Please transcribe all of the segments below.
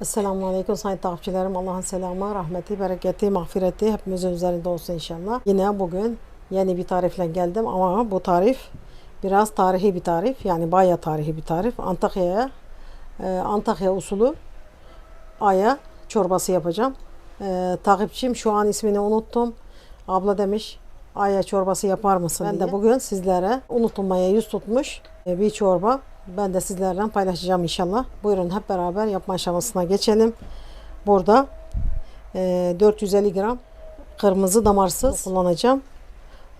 Esselamu Aleyküm sayın takipçilerim. Allah'ın selamı, rahmeti, bereketi, mağfireti hepimizin üzerinde olsun inşallah. Yine bugün yeni bir tarifle geldim ama bu tarif biraz tarihi bir tarif. Yani bayağı tarihi bir tarif. Antakya'ya, e, Antakya usulü aya çorbası yapacağım. E, takipçim şu an ismini unuttum. Abla demiş aya çorbası yapar mısın Ben de bugün sizlere unutulmaya yüz tutmuş e, bir çorba ben de sizlerle paylaşacağım inşallah. Buyurun hep beraber yapma aşamasına geçelim. Burada e, 450 gram kırmızı damarsız kullanacağım.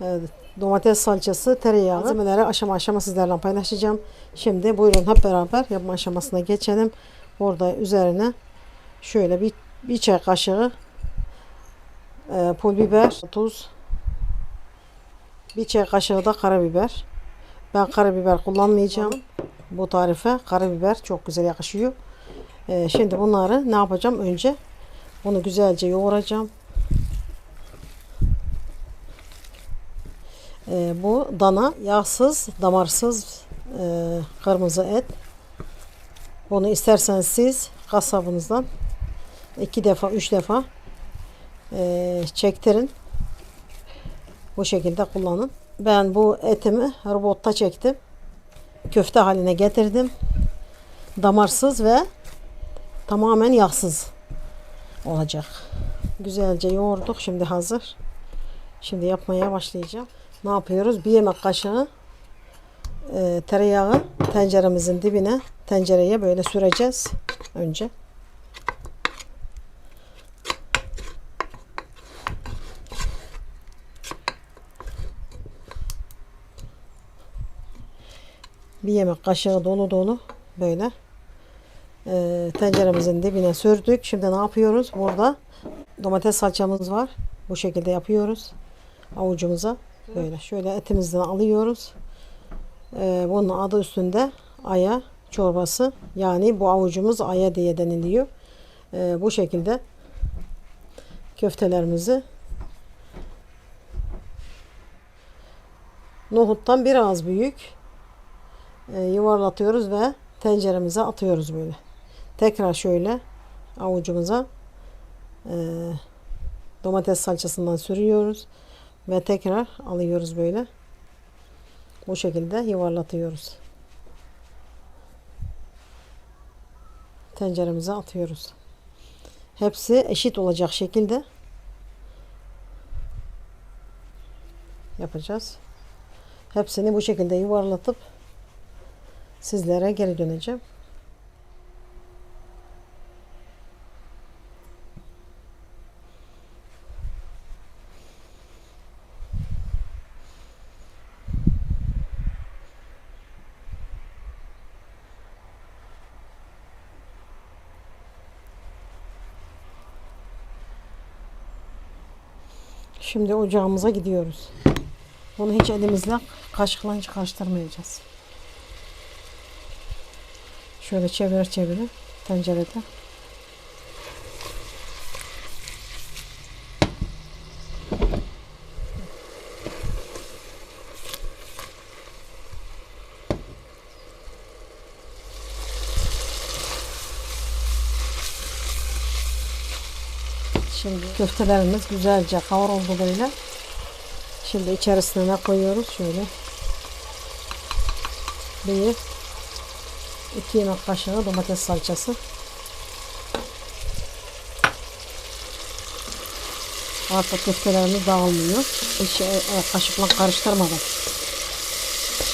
E, domates salçası, tereyağı malzemeleri aşama aşama sizlerle paylaşacağım. Şimdi buyurun hep beraber yapma aşamasına geçelim. Burada üzerine şöyle bir, bir çay kaşığı e, pul biber, tuz, bir çay kaşığı da karabiber. Ben karabiber kullanmayacağım. Bu tarife karabiber çok güzel yakışıyor. Ee, şimdi bunları ne yapacağım? Önce bunu güzelce yoğuracağım. Ee, bu dana yağsız, damarsız e, kırmızı et. Bunu isterseniz siz kasabınızdan iki defa, üç defa e, çektirin. Bu şekilde kullanın. Ben bu etimi robotta çektim. Köfte haline getirdim. Damarsız ve tamamen yağsız olacak. Güzelce yoğurduk. Şimdi hazır. Şimdi yapmaya başlayacağım. Ne yapıyoruz? Bir yemek kaşığı e, tereyağı tenceremizin dibine tencereye böyle süreceğiz önce. Bir yemek kaşığı dolu dolu böyle e, tenceremizin dibine sürdük. Şimdi ne yapıyoruz? Burada domates salçamız var. Bu şekilde yapıyoruz. Avucumuza böyle şöyle etimizden alıyoruz. E, bunun adı üstünde aya çorbası. Yani bu avucumuz aya diye deniliyor. E, bu şekilde köftelerimizi nohuttan biraz büyük yuvarlatıyoruz ve tenceremize atıyoruz böyle. Tekrar şöyle avucumuza e, domates salçasından sürüyoruz ve tekrar alıyoruz böyle. Bu şekilde yuvarlatıyoruz. Tenceremize atıyoruz. Hepsi eşit olacak şekilde yapacağız. Hepsini bu şekilde yuvarlatıp sizlere geri döneceğim. Şimdi ocağımıza gidiyoruz. Bunu hiç elimizle kaşıkla hiç. Şöyle çevir çevir tencerede. Şimdi köftelerimiz güzelce kavruldu böyle. Şimdi içerisine ne koyuyoruz? Şöyle bir 2 yemek kaşığı domates salçası. Artık köftelerimiz dağılmıyor. Hiç e, kaşıkla karıştırmadan.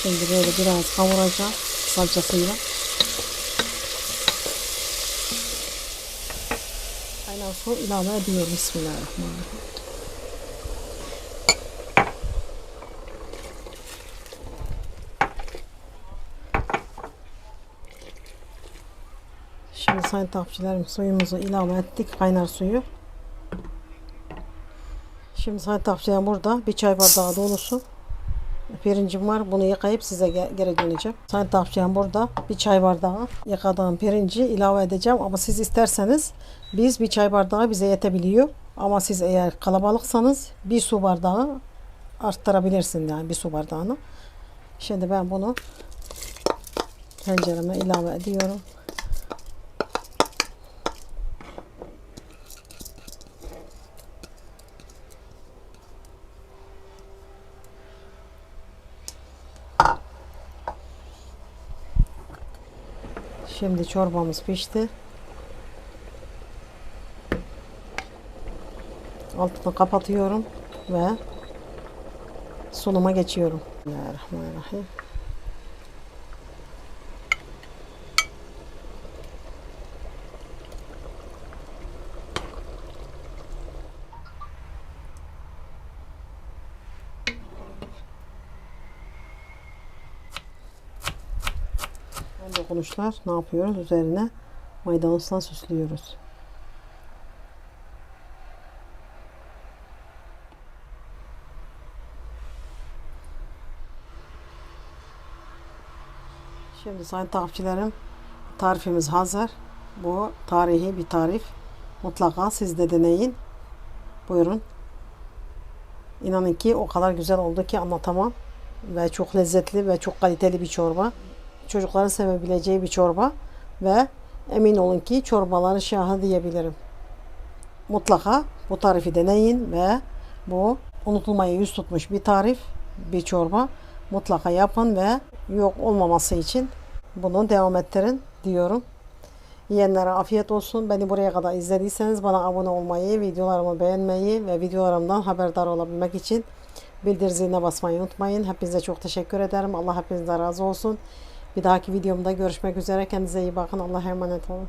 Şimdi böyle biraz kavuracağım salçasıyla. Kaynar su ilave ediyorum. Bismillahirrahmanirrahim. Şimdi sayın takipçilerim suyumuzu ilave ettik. Kaynar suyu. Şimdi sayın takipçilerim burada bir çay bardağı dolusu pirincim var. Bunu yıkayıp size geri döneceğim. Sayın takipçilerim burada bir çay bardağı yıkadığım pirinci ilave edeceğim. Ama siz isterseniz biz bir çay bardağı bize yetebiliyor. Ama siz eğer kalabalıksanız bir su bardağı arttırabilirsin yani bir su bardağını. Şimdi ben bunu tencereme ilave ediyorum. Şimdi çorbamız pişti. Altını kapatıyorum ve sunuma geçiyorum. Bismillahirrahmanirrahim. Dokunuşlar ne yapıyoruz? Üzerine maydanozla süslüyoruz. Şimdi sayın takipçilerim tarifimiz hazır. Bu tarihi bir tarif. Mutlaka siz de deneyin. Buyurun. İnanın ki o kadar güzel oldu ki anlatamam. Ve çok lezzetli ve çok kaliteli bir çorba. Çocukların sevebileceği bir çorba. Ve emin olun ki çorbaların şahı diyebilirim. Mutlaka bu tarifi deneyin ve bu unutulmaya yüz tutmuş bir tarif, bir çorba. Mutlaka yapın ve yok olmaması için bunu devam ettirin diyorum. Yiyenlere afiyet olsun. Beni buraya kadar izlediyseniz bana abone olmayı, videolarımı beğenmeyi ve videolarımdan haberdar olabilmek için bildir ziline basmayı unutmayın. Hepinize çok teşekkür ederim. Allah hepinizden razı olsun. Bir dahaki videomda görüşmek üzere. Kendinize iyi bakın. Allah'a emanet olun.